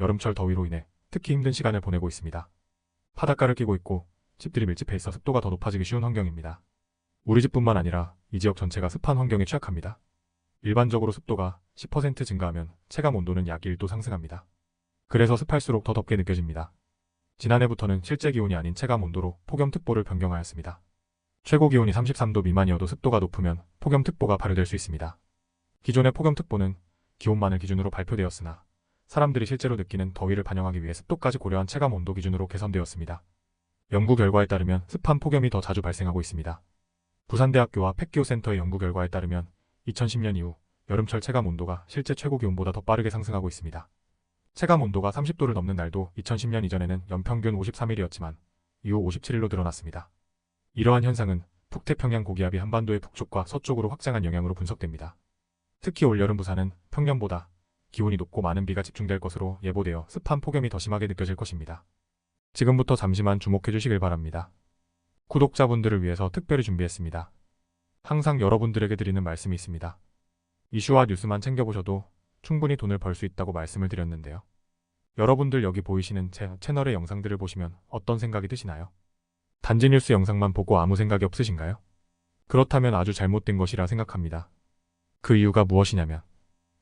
여름철 더위로 인해 특히 힘든 시간을 보내고 있습니다. 바닷가를 끼고 있고 집들이 밀집해 있어 습도가 더 높아지기 쉬운 환경입니다. 우리 집뿐만 아니라 이 지역 전체가 습한 환경에 취약합니다. 일반적으로 습도가 10% 증가하면 체감 온도는 약 1도 상승합니다. 그래서 습할수록 더 덥게 느껴집니다. 지난해부터는 실제 기온이 아닌 체감 온도로 폭염특보를 변경하였습니다. 최고 기온이 33도 미만이어도 습도가 높으면 폭염특보가 발효될 수 있습니다. 기존의 폭염특보는 기온만을 기준으로 발표되었으나 사람들이 실제로 느끼는 더위를 반영하기 위해 습도까지 고려한 체감 온도 기준으로 개선되었습니다. 연구 결과에 따르면 습한 폭염이 더 자주 발생하고 있습니다. 부산대학교와 팩기오센터의 연구 결과에 따르면 2010년 이후 여름철 체감 온도가 실제 최고 기온보다 더 빠르게 상승하고 있습니다. 체감 온도가 30도를 넘는 날도 2010년 이전에는 연평균 53일이었지만 이후 57일로 늘어났습니다. 이러한 현상은 북태평양 고기압이 한반도의 북쪽과 서쪽으로 확장한 영향으로 분석됩니다. 특히 올여름 부산은 평년보다 기온이 높고 많은 비가 집중될 것으로 예보되어 습한 폭염이 더 심하게 느껴질 것입니다. 지금부터 잠시만 주목해 주시길 바랍니다. 구독자분들을 위해서 특별히 준비했습니다. 항상 여러분들에게 드리는 말씀이 있습니다. 이슈와 뉴스만 챙겨보셔도 충분히 돈을 벌 수 있다고 말씀을 드렸는데요. 여러분들 여기 보이시는 제 채널의 영상들을 보시면 어떤 생각이 드시나요? 단지 뉴스 영상만 보고 아무 생각이 없으신가요? 그렇다면 아주 잘못된 것이라 생각합니다. 그 이유가 무엇이냐면